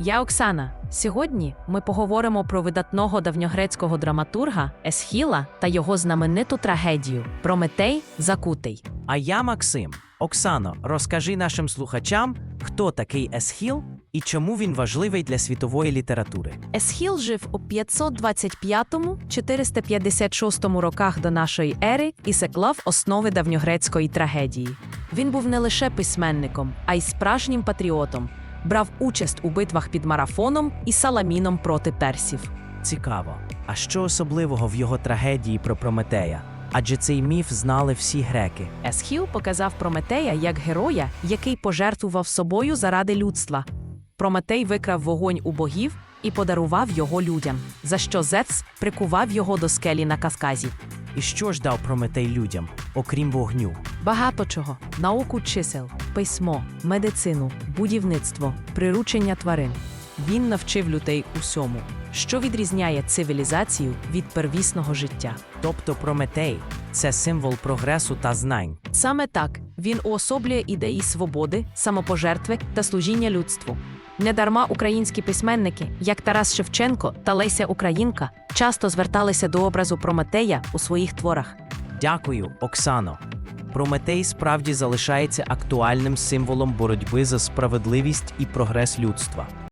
Я Оксана. Сьогодні ми поговоримо про видатного давньогрецького драматурга Есхіла та його знамениту трагедію Прометей Закутий. А я Максим. Оксано, розкажи нашим слухачам, хто такий Есхіл і чому він важливий для світової літератури. Есхіл жив у 525-456 роках до нашої ери і заклав основи давньогрецької трагедії. Він був не лише письменником, а й справжнім патріотом. Брав участь у битвах під марафоном і саламіном проти персів. Цікаво. А що особливого в його трагедії про Прометея? Адже цей міф знали всі греки. Есхіл показав Прометея як героя, який пожертвував собою заради людства. Прометей викрав вогонь у богів і подарував його людям, за що Зевс прикував його до скелі на Кавказі. І що ж дав Прометей людям, окрім вогню? Багато чого: науку чисел, письмо, медицину, будівництво, приручення тварин. Він навчив людей усьому, що відрізняє цивілізацію від первісного життя. Тобто Прометей це символ прогресу та знань. Саме так він уособлює ідеї свободи, самопожертви та служіння людству. Недарма українські письменники, як Тарас Шевченко та Леся Українка, часто зверталися до образу Прометея у своїх творах. Дякую, Оксано. Прометей справді залишається актуальним символом боротьби за справедливість і прогрес людства.